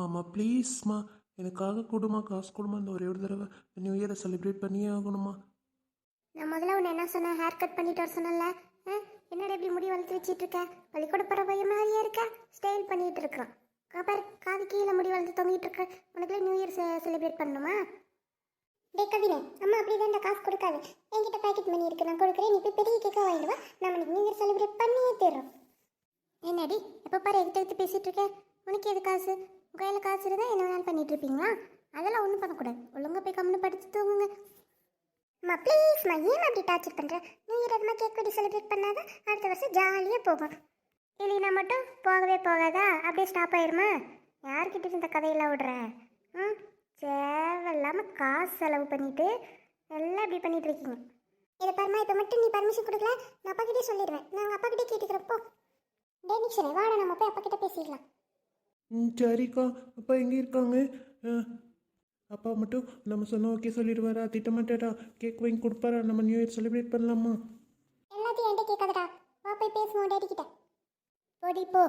ஆமாம்மா ப்ளீஸ்மா எனக்காக கொடுமா காசு கொடுமா இந்த ஒரே ஒரு தடவை. நியூ இயரை செலிப்ரேட் பண்ணியே ஆகணுமா நான் முதல்ல உன்னை என்ன சொன்னேன்? ஹேர் கட் பண்ணிட்டு வர சொன்னல என்னடா இப்படி முடி வளர்த்து வச்சிட்டு இருக்க? பள்ளிக்கூட போகிற பையன் மாதிரியே இருக்க? ஸ்டைல் பண்ணிட்டு இருக்கான் பாரு காது கீழே முடி வளர்த்து தொங்கிட்டு இருக்க. உனக்குலாம் நியூ இயர் செலிப்ரேட் பண்ணணுமா? டே கவினே அம்மா அப்படி தான் காசு கொடுக்காது. என்கிட்ட பேக்கெட் மணி இருக்கு நான் கொடுக்குறேன். நீ போய் பெரிய கேக்காக வாங்கிடுவா நம்ம நியூ இயர் செலிப்ரேட் பண்ணியே தர்றோம். என்னடி எப்போ பாரு எகிட்ட எடுத்து பேசிட்டு இருக்கேன் உனக்கு எது காசு? கையில் காசு இருந்தால் என்ன வேணாலும் பண்ணிட்டு இருப்பீங்களா அதெல்லாம் ஒன்றும் பண்ணக்கூடாது. ஒழுங்காக போய் கம்முன்னு படித்து தூங்குங்க. அம்மா ப்ளீஸ்மா ஏன் அப்படி டார்ச்சர் பண்ணுறேன் நியூ இயர் அதுமா கேக் வெட்டி செலிப்ரேட் பண்ணாதான் அடுத்த வருஷம் ஜாலியாக போகும் இல்லைனா மட்டும் போகவே போகாதா? அப்படியே ஸ்டாப் ஆயிருமா? யார்கிட்ட இந்த கதையெல்லாம் விடுற ம் தேவையில்லாமல் காசு செலவு பண்ணிட்டு எல்லாம் இப்படி பண்ணிட்டு இருக்கீங்க இதை பாருமா இப்போ மட்டும் நீ பர்மிஷன் கொடுக்கல நான் அப்பா கிட்டே சொல்லிடுவேன். நான் அப்பா கிட்டே கேட்டுக்கிறப்போ டே நிக்ஷனே வாடா நம்ம போய் அப்பா கிட்ட பேசிக்கலாம் ம் சரிக்கா. அப்பா எங்கே இருக்காங்க? அப்பா மட்டும் நம்ம சொன்ன ஓகே சொல்லிடுவாரா? திட்டமாட்டாரா? கேக் வாங்கி கொடுப்பாரா? நம்ம நியூ இயர் செலிப்ரேட் பண்ணலாமா? எல்லாத்தையும் என்கிட்ட கேட்காதடா. வா போய் பேசுவோம் டேடி கிட்ட. போடி போ.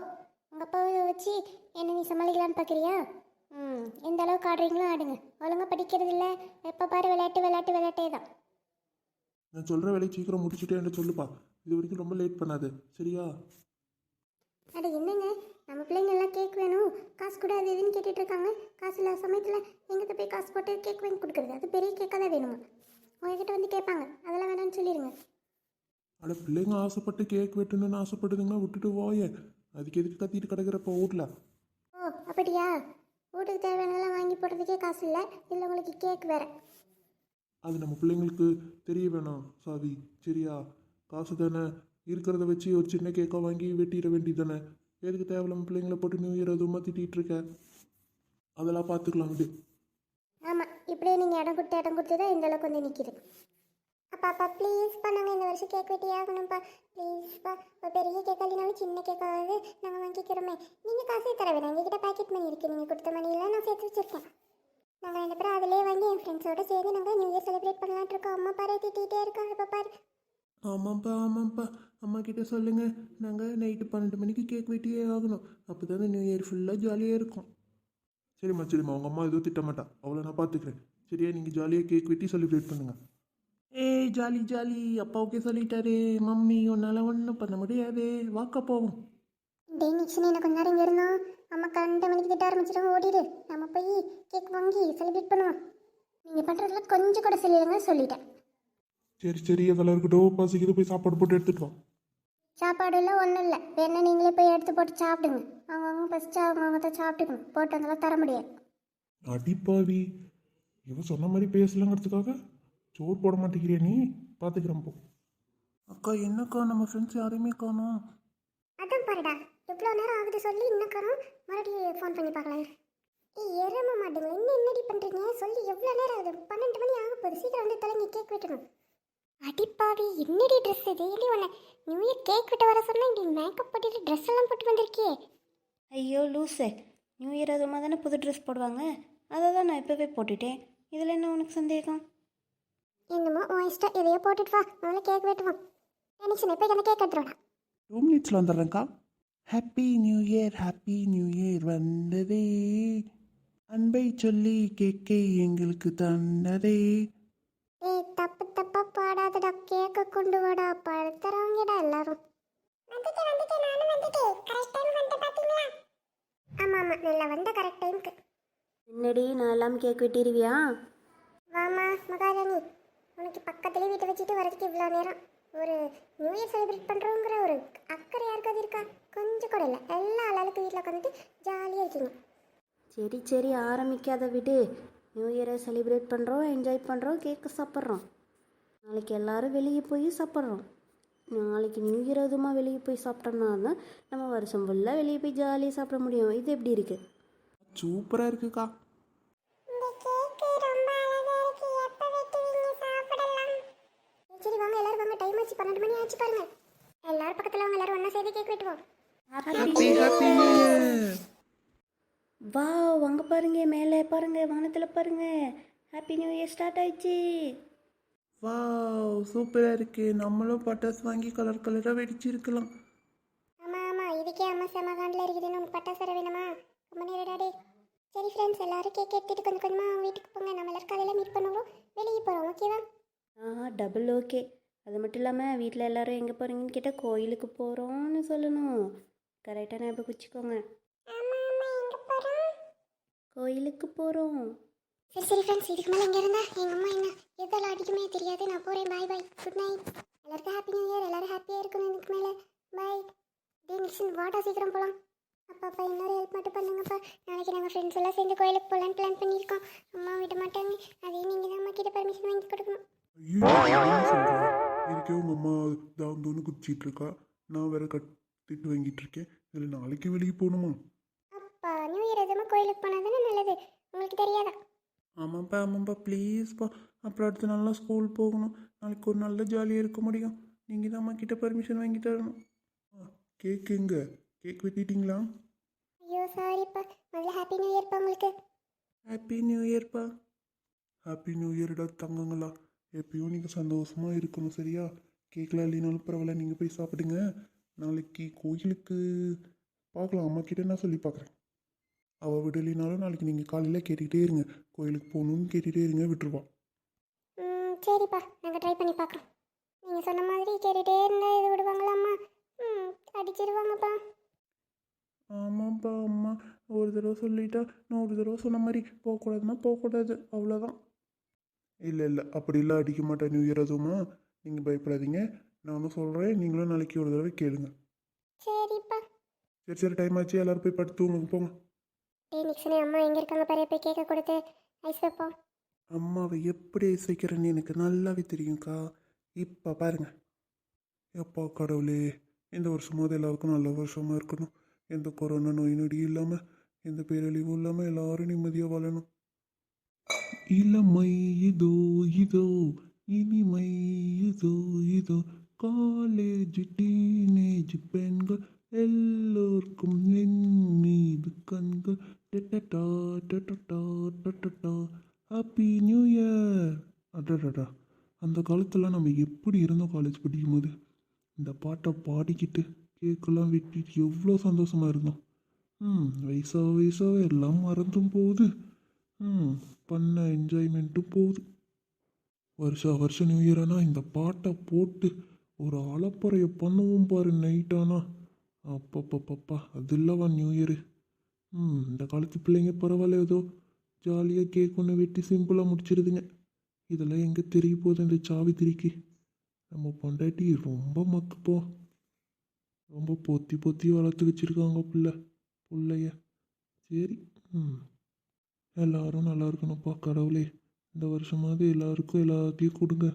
உங்கள் அப்பாவை வச்சு என்ன நீ சமாளிக்கலான்னு பார்க்குறியா ம் எந்த அளவுக்கு ஆடுறீங்களோ ஆடுங்க. ஒழுங்கா படிக்கிறது இல்லை. எப்போ பாரு விளையாட்டு விளையாட்டு விளையாட்டே தான். நான் சொல்கிற வேலையை சீக்கிரம் முடிச்சுட்டேன்னு சொல்லுப்பா. இது வரைக்கும் ரொம்ப லேட் பண்ணாது. சரியா? அட என்னங்க? நம்ம பிள்ளைங்க எல்லாம் கேக் வேணும். காசு கூட அது இதுன்னு கேட்டுட்டு இருக்காங்க காசு இல்லாத சமயத்தில் எங்கிட்ட போய் காசு போட்டு கேக் வாங்கி கொடுக்குறது. அது பெரிய கேக்காக தான் வேணுமா? உங்ககிட்ட வந்து கேட்பாங்க. அதெல்லாம் வேணாம்னு சொல்லிடுங்க. அட பிள்ளைங்க ஆசைப்பட்டு கேக் வெட்டணும்னு ஆசைப்படுதுங்கன்னா விட்டுட்டு வாயே. அதுக்கு எதுக்கு கத்திட்டு கிடக்குறப்ப வீட்டில் ஓ அப்படியா? வீட்டுக்கு தேவையானதெல்லாம் வாங்கி போடுறதுக்கே காசு இல்லை. இல்லை உங்களுக்கு கேக் வேற. அது நம்ம பிள்ளைங்களுக்கு தெரிய வேணாம் சாவி. சரியா? காசு தானே இருக்கிறத வச்சு ஒரு சின்ன கேக்காக வாங்கி வெட்டிட வேண்டியது தானே எதுக்கு தேவையில்லாம பிள்ளைங்கள போட்டு நியூ இயர் அதுவுமா திட்டிகிட்டு இருக்க? அதெல்லாம் பார்த்துக்கலாம் விடு. ஆமாம் இப்படியே நீங்கள் இடம் கொடுத்து இடம் கொடுத்து தான் இந்த அளவுக்கு வந்து நிற்கிது அப்பா அப்பா ப்ளீஸ்ப்பா நாங்கள் இந்த வருஷம் கேக் வெட்டி ஆகணும்ப்பா. ப்ளீஸ்ப்பா ஒரு பெரிய கேக் இல்லைனாலும் சின்ன கேக்காவது நாங்கள் வாங்கிக்கிறோமே. நீங்கள் காசே தர வேணாம் எங்ககிட்ட பேக்கெட் மணி இருக்குது நீங்கள் கொடுத்த மணியெல்லாம் நான் சேர்த்து வச்சுருக்கேன். நாங்கள் ரெண்டு பேரும் அதிலே வாங்கி என் ஃப்ரெண்ட்ஸோட சேர்ந்து நாங்கள் நியூ இயர் செலிப்ரேட் பண்ணலான்ட்டு இருக்கோம். அம்மா பாரு திட்டிகிட்டே இருக்கோம் இப்போ பாரு. ஆமாம்ப்பா ஆமாம்ப்பா. கிட்ட சொல்லுங்க. நாங்கள் நைட்டு பன்னெண்டு மணிக்கு கேக் வெட்டியே ஆகணும். அப்போ தானே நியூ இயர் ஃபுல்லாக ஜாலியாக இருக்கும். சரிம்மா சரிம்மா. உங்கள் அம்மா எதுவும் திட்டமாட்டா அவ்வளோ நான் பார்த்துக்கிறேன். சரியா நீங்கள் ஜாலியாக கேக் வெட்டி செலிப்ரேட் பண்ணுங்க. ஏய் ஜாலி ஜாலி அப்பா ஓகே சொல்லிட்டாரு. மம்மி உன்னால் ஒன்றும் பண்ண முடியாது. வாக்க போவோம். டே நிக்ஷன் எனக்கு கொஞ்ச நேரம் இங்கே இருந்தோம். அம்மா கரெண்டு மணிக்கு திட்ட ஆரம்பிச்சிடும். ஓடிடு. நம்ம போய் கேக் வாங்கி செலிப்ரேட் பண்ணுவோம். நீங்கள் பண்ணுறதுல கொஞ்சம் கூட சொல்லிடுங்க சொல்லிட்டேன். சரி சரி. அதெல்லாம் இருக்கட்டும். பசிக்குது போய் சாப்பாடு போட்டு எடுத்துட்டு வா. சாப்பாடு இல்லை ஒன்றும் இல்லை. வேணா நீங்களே போய் எடுத்து போட்டு சாப்பிடுங்க. அவங்கவுங்க ஃபஸ்ட்டு அவங்கவுங்க தான் சாப்பிட்டுக்கணும். போட்டு அதெல்லாம் தர முடியாது. அடிப்பாவி இவன் சொன்ன மாதிரி பேசலங்கிறதுக்காக சோறு போட மாட்டேங்கிறியா நீ? பார்த்துக்கிறேன் போ. அக்கா என்னக்கா? நம்ம ஃப்ரெண்ட்ஸ் யாரையுமே காணோம். அதான் பாருடா. எவ்வளோ நேரம் ஆகுது சொல்லி இன்னும் மறுபடியும் ஃபோன் பண்ணி பார்க்கலாம் ஏய் எரும மாட்டுங்க என்ன என்னடி பண்ணுறீங்க சொல்லி எவ்வளோ நேரம் ஆகுது? பன்னெண்டு மணி ஆக போகுது. சீக்கிரம் வந்து தலைங்க கேக் வெட்டணும். அடிப்பாவி என்னடி ட்ரெஸ் இது? இல்லை உன்னை நியூ இயர் கேக் வெட்ட வர சொன்னா? இப்படி மேக்கப் போட்டுட்டு ட்ரெஸ் எல்லாம் போட்டு வந்திருக்கியே. ஐயோ லூசு. நியூ இயர் அதுமா தானே புது ட்ரெஸ் போடுவாங்க. அதை தான் நான் இப்போவே போட்டுட்டேன். இதில் என்ன உனக்கு சந்தேகம்? என்னமோ உன் இஷ்டம். எதையோ போட்டுட்டு வா. முதல்ல கேக் வெட்டுவோம் டென்ஷன் இப்போ எனக்கு கேக் எடுத்துருவாடா டூ மினிட்ஸில் வந்துடுறேன்க்கா. Happy new year happy new year வந்ததே. அன்பை சொல்லி கேக்கை எங்களுக்கு தந்ததே. தப்பா பாடாதடா கேக்க கொண்டு வாடா படுத்துறவங்கடா எல்லாரும் வந்துட்டேன் வந்துட்டேன் நானும் வந்துட்டேன் கரெக்ட் டைம் வந்து பாத்தீங்களா ஆமா ஆமா நல்லா வந்த கரெக்ட் டைம்க்கு என்னடி நான் எல்லாமே கேக் வெட்டிடுவியா வாமா மகாராணி உனக்கு பக்கத்துலேயே வீட்டை வச்சுட்டு வரதுக்கு இவ்வளோ நேரம் ஒரு நியூ இயர் செலிப்ரேட் பண்ணுறோங்கிற ஒரு அக்கறை யாருக்காவது இருக்கா கொஞ்சம் கூட இல்லை எல்லா ஆளாளுக்கு வீட்டில் உட்காந்துட்டு ஜாலியாக இருக்கீங்க சரி சரி ஆரம்பிக்காத விடு நியூ இயரை செலிப்ரேட் பண்ணுறோம் என்ஜாய் பண்ணுறோம் கேக்கு சாப்பிட்றோம் நாளைக்கு எல்லாரும் வெளியே போய் சாப்பிட்றோம். நாளைக்கு நியூ இயர் அதுமா வெளியே போய் சாப்பிட்டோம்னா தான் நம்ம வருஷம் ஃபுல்லாக வெளியே போய் ஜாலியாக சாப்பிட முடியும். இது எப்படி இருக்குது சூப்பராக இருக்குக்கா. இருக்கு. சரி வாங்க. எல்லாரும் வாங்க. டைம் ஆச்சு. பன்னெண்டு மணி ஆச்சு பாருங்க. எல்லாரும் பக்கத்துல வாங்க. எல்லாரும் ஒண்ணா சேர்ந்து கேக் வெட்டுவோம். ஹாப்பி ஹாப்பி நியூ இயர் வா அங்கே பாருங்க. மேலே பாருங்க. வானத்தில் பாருங்க. ஹாப்பி நியூ இயர் ஸ்டார்ட் ஆயிடுச்சு. வாவ் சூப்பராக இருக்கு. நம்மளும் பட்டாசு வாங்கி கலர் கலராக வெடிச்சிருக்கலாம். ஆமா ஆமா. இதுக்கே அம்மா செம காண்டில் இருக்குதுன்னு உனக்கு பட்டாசு வர வேணுமா? ரொம்ப நேரம் டாடி ஃப்ரெண்ட்ஸ் எல்லாரும் கேக் எடுத்துட்டு கொஞ்சம் கொஞ்சமாக அவங்க வீட்டுக்கு போங்க. நம்ம எல்லாரும் காலையில் மீட் பண்ணுவோம். வெளியே போகிறோம் ஓகேவா ஆஹா டபுள் ஓகே அது மட்டும் இல்லாமல் வீட்டில் எல்லாரும் எங்கே போகிறீங்கன்னு கேட்டால் கோயிலுக்கு போகிறோம்னு சொல்லணும். கரெக்டாக ஞாபகம் வச்சுக்கோங்க. ஆமாம் ஆமாம் கோயிலுக்கு போகிறோம் சரி சரி ஃப்ரெண்ட்ஸ் இதுக்கு மேலே இங்கே இருந்தா எங்கள் அம்மா என்ன எதெல்லாம் அடிக்குமே தெரியாது. நான் போகிறேன் பாய் பாய் குட் நைட் எல்லாருக்கும் ஹாப்பி நியூ இயர் எல்லாரும் ஹாப்பியாக இருக்கணும் இதுக்கு மேலே. பாய் டே நிக்ஷன் வாடா சீக்கிரம் போகலாம் அப்பா அப்பா இன்னொரு ஹெல்ப் மட்டும் பண்ணுங்கப்பா. நாளைக்கு நாங்கள் ஃப்ரெண்ட்ஸ் எல்லாம் சேர்ந்து கோயிலுக்கு போகலான்னு பிளான் பண்ணியிருக்கோம். அம்மா விட மாட்டாங்க. அதே நீங்கள் தான் அம்மா கிட்ட பர்மிஷன் வாங்கி கொடுக்கணும்? இதுக்கே உங்கள் அம்மா தான் தோணு குதிச்சிட்டு இருக்கா? நான் வேற கட் திட்டு வாங்கிட்டு இருக்கேன். இதில் நாளைக்கு வெளியே போகணுமா? அப்பா நியூ இயர் எதுவுமே கோயிலுக்கு போனால் தானே நல்லது. உங்களுக்கு தெரியாதா? ஆமாப்பா ஆமாப்பா ப்ளீஸ்ப்பா அப்புறம் அடுத்த நாள்லாம் ஸ்கூல் போகணும். நாளைக்கு ஒரு நல்ல ஜாலியாக இருக்க முடியும். நீங்கள் தான் அம்மா கிட்ட பர்மிஷன் வாங்கி தரணும். கேக் எங்க? கேக் வெட்டிட்டீங்களா ஐயோ சாரிப்பா முதல்ல ஹாப்பி நியூ இயர்ப்பா உங்களுக்கு. ஹாப்பி நியூ இயர்ப்பா ஹாப்பி நியூ இயர்டா தங்கங்களா. எப்பயும் நீங்கள் சந்தோஷமாக இருக்கணும் சரியா? கேக்லாம் இல்லைனாலும் பரவாயில்ல. நீங்கள் போய் சாப்பிடுங்க. நாளைக்கு கோயிலுக்கு பார்க்கலாம். அம்மா கிட்ட நான் சொல்லி பார்க்குறேன். அவள் விடலினாலும் நாளைக்கு நீங்கள் காலையில் கேட்டுக்கிட்டே இருங்க. கோயிலுக்கு போகணுன்னு கேட்டுகிட்டே இருங்க விட்டுருவா. ம் சரிப்பா. நாங்கள் ட்ரை பண்ணி பார்க்குறோம் நீங்கள் சொன்ன மாதிரி கேட்டுகிட்டே இருந்தால் இது விடுவாங்களாம்மா? ம் அடிச்சிருவாங்கப்பா. ஆமாப்பா அம்மா. ஒரு தடவை சொல்லிட்டா நான் ஒரு தடவை சொன்ன மாதிரி போகக்கூடாதுன்னா போகக்கூடாது. அவ்வளோதான் இல்லை இல்லை. அப்படிலாம் அடிக்க மாட்டேன் நியூ இயர் அதுவுமா. நீங்கள் பயப்படாதீங்க. நானும் சொல்கிறேன் நீங்களும் நாளைக்கு ஒரு தடவை கேளுங்க. சரிப்பா. சரி சரி. டைம் ஆச்சு. எல்லாரும் போய் படுத்து தூங்குங்க. போங்க. டே நிக்சனே அம்மா எங்கே இருக்காங்க பாரு போய் கேட்க கொடுத்து ஐஸ் வைப்போம். அம்மாவை எப்படி இசைக்கிறேன்னு எனக்கு நல்லாவே தெரியும்க்கா. இப்போ பாருங்க. எப்பா கடவுளே இந்த வருஷமாவது எல்லாருக்கும் நல்ல வருஷமாக இருக்கணும். எந்த கொரோனா நோய் நொடியும் இல்லாமல் எந்த பேரழிவும் இல்லாமல் எல்லாரும் நிம்மதியாக வாழணும். இளமை இதோ இதோ இனிமை இதோ இதோ. காலேஜ் டீனேஜ் பெண்கள் எல்லோருக்கும் என் மீது கண்கள். ஹாப்பி நியூ இயர் அடடடா. அந்த காலத்தில் நம்ம எப்படி இருந்தோம் காலேஜ் படிக்கும்போது? இந்த பாட்டை பாடிக்கிட்டு கேக்கெல்லாம் வெட்டிட்டு எவ்வளோ சந்தோஷமாக இருந்தோம். ம் வயசாக வயசாக எல்லாம் மறந்தும் போகுது. ம் பண்ண என்ஜாய்மெண்ட்டும் போகுது. வருஷா வருஷம் நியூ இயர் ஆனால் இந்த பாட்டை போட்டு ஒரு அலப்பறையை பண்ணுவோம் பாரு நைட் ஆனால் அப்பப்பப்பப்பா அது இல்லவா நியூ இயரு ம் இந்த காலத்து பிள்ளைங்க பரவாயில்ல ஏதோ ஜாலியாக கேக் ஒன்று வெட்டி சிம்பிளாக முடிச்சிருதுங்க. இதெல்லாம் எங்கே தெரிய போகுது இந்த சாவி திரிக்கு நம்ம பொண்டாட்டி ரொம்ப மக்குப்போ. ரொம்ப பொத்தி பொத்தி வளர்த்து வச்சுருக்காங்க பிள்ளை பிள்ளைய. சரி ம். எல்லாரும் நல்லா இருக்கணும்ப்பா கடவுளே. இந்த வருஷமாவது எல்லாருக்கும் எல்லாத்தையும் கொடுங்க.